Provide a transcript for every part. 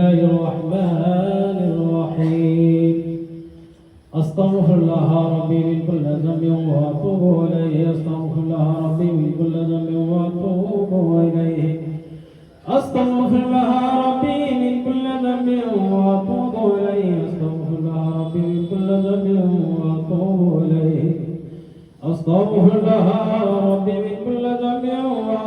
الرحمن الرحيم. أستغفر الله ربي من كل ذنب وأتوب إليه. أستغفر الله ربي من كل ذنب وأتوب إليه. أستغفر الله ربي من كل ذنب وأتوب إليه. أستغفر الله ربي من كل ذنب وأتوب إليه. أستغفر الله ربي من كل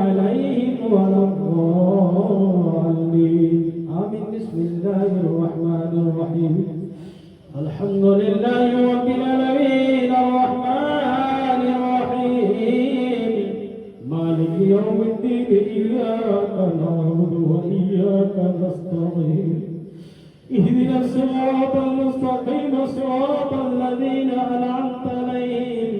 عليهم آمين. بسم الله الرحمن الرحيم. الحمد لله الرحيم. مالك يوم الدين إياك نعبد وإياك اهدنا الصراط المستقيم صراط الذين أنعمت عليهم.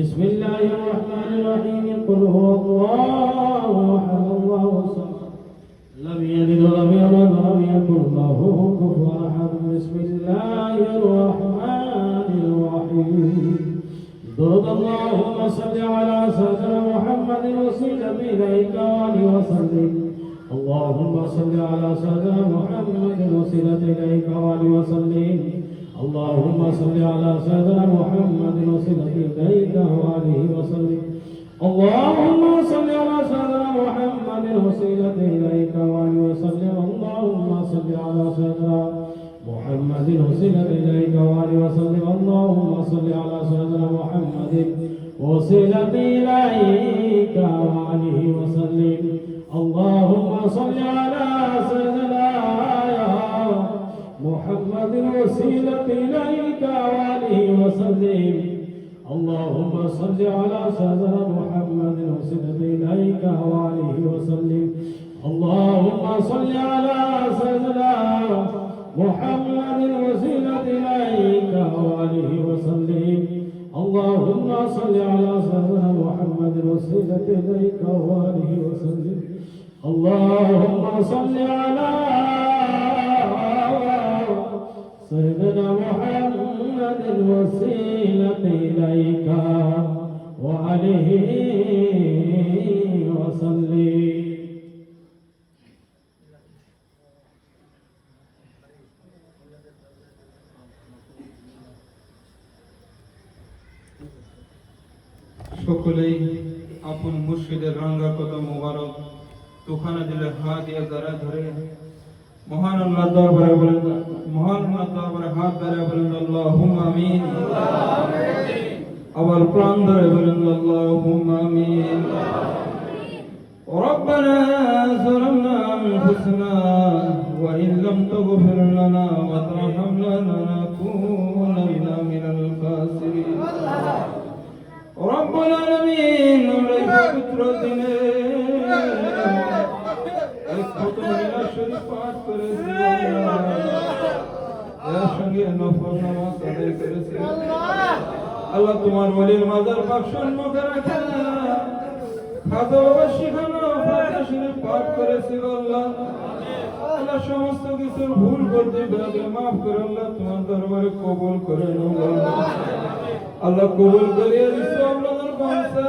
بسم الله الرحمن الرحيم. قل هو الله أحد الله الصمد. لم يلد ولم يولد ولم يكن له كفوا أحد. بسم الله الرحمن الرحيم. ضرب اللهم صل على سيدنا محمد وسلم إليك وآله وسلم. اللهم صل على سيدنا محمد وسلم إليك وآله وسلم. اللهم صل على سيدنا محمد وسلم إليك وآله وسلم. اللهم صل على سيدنا محمد وسيلة إليك وآله وسلم. اللهم صل على سيدنا محمد وسيلة إليك وآله وسلم. اللهم صل على سيدنا محمد وسيلة إليك وآله وسلم. وسيلة إليك وآله وسلم اللهم صل على سيدنا محمد وسلم إليك وآله وسلم اللهم صل على سيدنا محمد وسيلة إليك وآله وسلم اللهم صل على سيدنا محمد وسيلة إليك وآله وسلم اللهم صل على سيدنا محمد الوسيلة إليك وعليه وسلم সকলেই আপন মুর্শিদের রাঙ্গা কত মোবারক তুফানা দিলে হাত দিয়ে যারা ধরে মহান আল্লাহ দরবারে বলেন মহান আল্লাহ দরবারে হাত ধরে বলেন আল্লাহুম্মা আমিন আবার প্রাণ ধরে বলেন আল্লাহুম্মা আমিন ربنا ظلمنا أنفسنا وإن لم تغفر لنا وترحمنا لنكونن من الخاسرين রব্বুল আলামিন আমরা এই পবিত্র দিনে আল্লাহ তোমার ওলির মাজার করেছি আল্লাহ। সমস্ত কিছুর ভুল করতে মাফ করে তোমার দরবারে কবুল করে নাও আল্লাহ। কবুল করিয়ে দিছো বংশা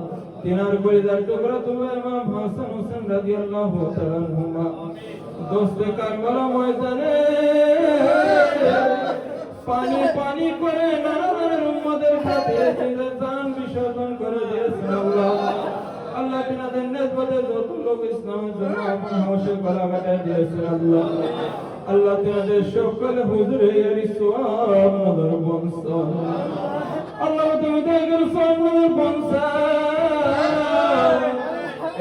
তিনার কলিজার টুকরা তোমার ইমাম হাসান হোসেন রাদিয়াল্লাহু তাআলা আনহুমা। দোস্তে কারবালা ময়দানে পানি পানি করে নানাদের উম্মদের সাথে নিজের জান বিসর্জন করে দিয়েছেন আল্লাহ। আল্লাহ তিনাদের নেসবতে যত লোক ইসলামের জন্য আপন হাউসে গলা কাটায় দিয়েছেন আল্লাহ। আল্লাহ তোমাদের সকল হুজুরে এর সোয়াব নদর বংশ আল্লাহ তুমি দেখের সোয়াব নদর বংশ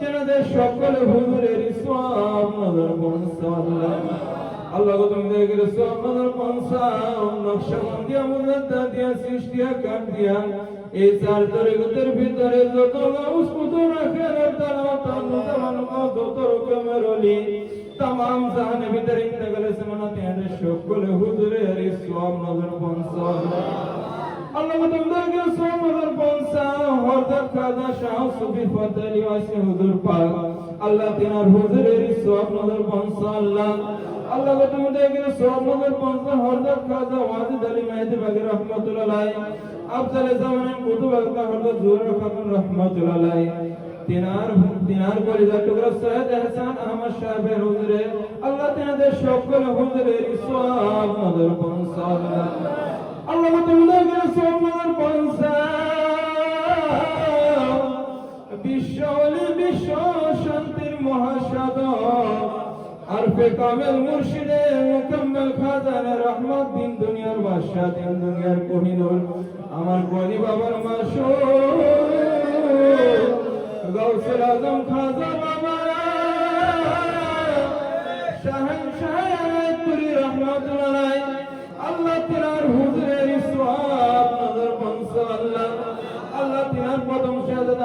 তেনাদের সকলে হুজুরের ইসলাম নজর আল্লাহ তুমি দেখে সব নজর পনসাও নকশবন্দিয়া মুজাদ্দা দিয়া সৃষ্টিয়া কাট এই চার তরিকতের ভিতরে যত গাউস কুতুব রাখে তারা তানুতা মানকা যত রকমের অলি তাম জাহানে ভিতরে ইন্তেকালে সেমানা তেহাদের সকলে হুজুরের ইসলাম নজর পনসাও তোমাদেরকে সমাধান পৌঁছা হরদত খাজা শাহ সুফি ফতেলি ওয়াসি হুজুর পাক। আল্লাহ তিনার হুজুরের সব নজর পৌঁছা, আল্লাহ। আল্লাহ তোমাদেরকে সব নজর পৌঁছা হরদত খাজা ওয়াজিদ আলী মেহেদি বাগি রহমাতুল্লাহ আফজালে জামানের কুতুব আল্লাহ হরদত জুহর খাতুন রহমাতুল্লাহ তিনার তিনার এহসান আহমদ সাহেবের হুজুরে, আল্লাহ তিনাদের সকল হুজুরের সব নজর পৌঁছা, আল্লাহ। আল্লাহ তোমাদের সোমবার পয়সা বিশ্ব শান্তির খাজানে রহমত দিন দুনিয়ার আমার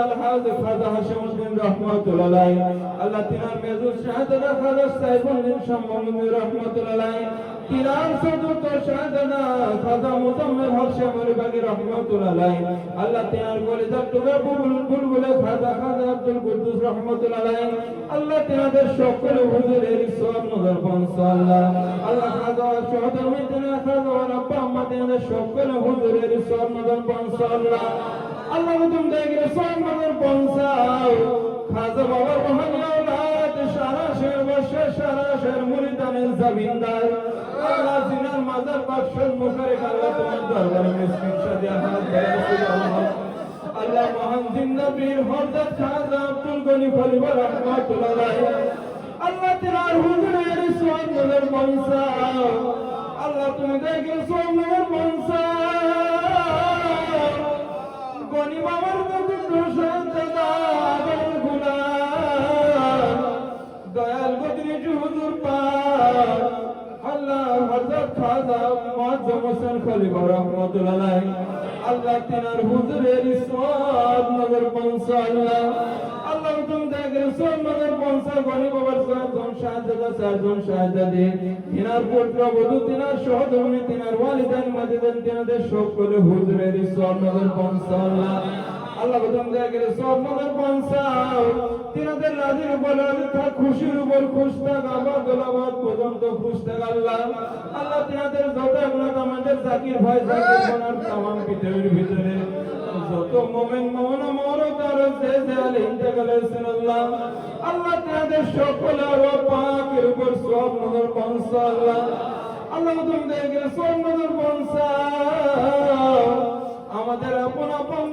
আলহাজ খাজা হাশিমউদ্দিন রহমাতুল্লাহ আল্লাহ তিনার মেজর শাহাদাত খাজা সাইফুদ্দিন শামউদ্দিন রহমাতুল্লাহ তিনার চতুর্থ শাহাদাত খাজা মুজাম্মিল হক শামরি বাগি রহমাতুল্লাহ আল্লাহ তিনার কলিজার টুকরা বুলবুল বুলবুলে খাজা খাজা আব্দুল কুদ্দুস রহমাতুল্লাহ আল্লাহ তিনাদের সকল হুজুরের সওয়াব নজর বংশ আল্লাহ খাজা সহদর মিদিনা খাজা রাব্বা আম্মা তিনাদের সকল হুজুরের সওয়াব নজর বংশ আল্লাহ তুমি দেখে সওয়াব নজর বংশ খাজা বাবার মহান আওলাদ সারা শের বর্ষে, সারা শের মুরিদানের জমিনদার। আল্লাহ জিনার মাজার বাক্সর মুখরে আল্লাহ তোমার দরবারে মিসকিন সাদিয়া হাত আল্লাহ। মহান জিন্দা বীর হযরত শাহজাদা আব্দুল গনি খলিফা রাহমাতুল্লাহ আল্লাহ তেনার হুজুরের নজর মনসা আল্লাহ তুমি দেখে সোয়াব নজর দয়াল গদির হুজুর পাক আল্লাহ হযরত খাজা মুআজ্জম হোসেন খলিফা রাহমাতুল্লাহ আল্লাহ তিনার হুজুরের সওয়াব নগর পৌঁছা আল্লাহ। আল্লাহ তুমি দেখেন সব নগর পৌঁছা, গনি বাবার সাতজন শাহজাদা চারজন শাহজাদি তিনার পুত্র বধূ, তিনার সহধর্মী, তিনার ওয়ালিদান মাজিদান, তিনাদের সকলে হুজুরের সওয়াব নগর আল্লাহ আল্লাহ প্রথম দেখেন সব নগর তিনাদের রাজির উপর রাজি থাক খুশির উপর খুশ থাক আবার দোলাবাদ পর্যন্ত খুশ থাক আল্লাহ আল্লাহ তিনাদের যত গুণাত আমাদের জাকির ভাই, জাকির বোনার তামাম পৃথিবীর ভিতরে যত মোমেন মোহন মোর তার আল্লাহ তিনাদের সকলে আরও সব নজর আল্লাহ। সব নজর আমাদের আপন আপন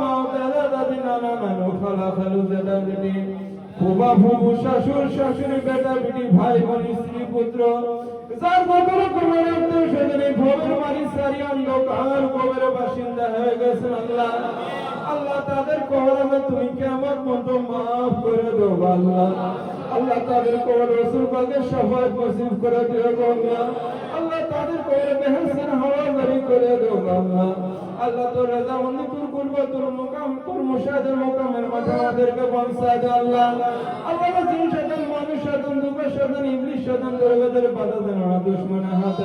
মা দাদা দাদি নানা নানু, খালা খালু দাদা দিদি ফুবা ফুবু শাশুর শাশুড়ি, বেটা বিটি, ভাই বোন, স্ত্রী, পুত্র আল্লাহ। তাদের কবরে তুমি মাফ করে দেবো আল্লাহ। করে দিও আল্লাহ। আল্লাহ তাদের কবরে বেহেসেন হাওয়া করে দেবো আল্লাহ। আল্লাহ তোর রাজা মন্দির তোর করব, তোর মোকাম, তোর মুশাদের মোকামের মাঠে আমাদেরকে পৌঁছায় আল্লাহ। আল্লাহ দুঃখ সাধন ইবলিশ সাধন দরবেদের বাধা দেন না, দুশ্মনে হাতে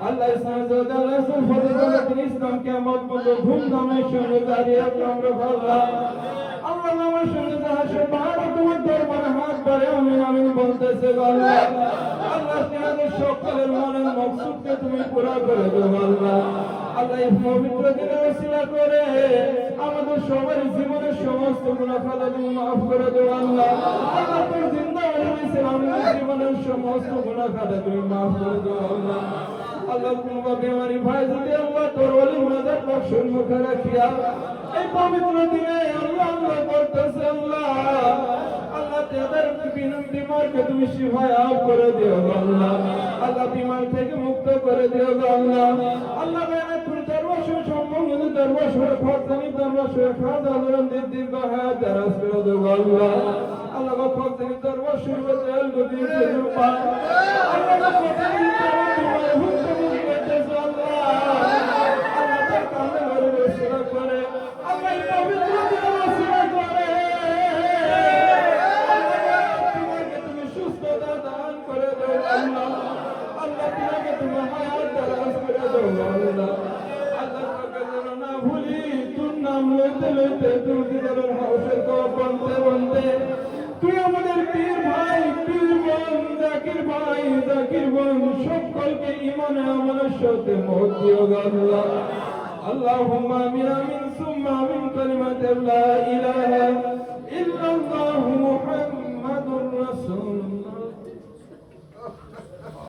আল্লাহ ইসলাম আল্লাহ ইসলাম ফজল তিনি ইসলাম কিয়ামত পর্যন্ত ধুমধামের সঙ্গে দাঁড়িয়ে আমরা আল্লাহ আল্লাহ দরবারে করে করে আমাদের সবার জীবনের সমস্ত খাতা তুমি মাফ করে দেবো আল্লাহ। আল্লাহ জিন্দা হয়েছে আমাদের জীবনের সমস্ত খাতা তুমি মাফ করে দেবো আল্লাহ। আল্লাহ তোমার বেমারি ভাই যদি আল্লাহ তোর অলি মাদার বক্সের মুখে রাখিয়া, এই পবিত্র দিনে আল্লাহ আল্লাহ করতেছে আল্লাহ। আল্লাহ থেকে মুক্ত করে দিও আল্লাহ। আল্লাহ সম্মানিত দরবাসে খরচানি দরবাসে খাজা দরন দীর্ঘ হায়াত দারাজ করে দিও গো আল্লাহ আল্লাহ গো খরচানি দরবাসে বদল গদি সুর পা আল্লাহ গো খরচানি দরবাসে হুকুম করতেছে আল্লাহ আল্লাহ তার কামে ঘরে রসুলা করে আল্লাহ এই পবিত্র দিনে রসুলা করে তোমাকে তুমি সুস্থতা দান করে দাও আল্লাহ আল্লাহ তোমাকে তুমি হায়াত দারাজ করে দাও আল্লাহ আল্লাহ নাম লইতে লইতে তুলসীদারের হাউসের কপ বানতে বানতে তুই আমাদের পীর ভাই, পীর বোন, জাকির ভাই, জাকির বোন, সকলকে ইমানে আমাদের সাথে মত দিও। আল্লাহ اللهم آمين آمين ثم آمين كلمة لا إله إلا الله محمد رسول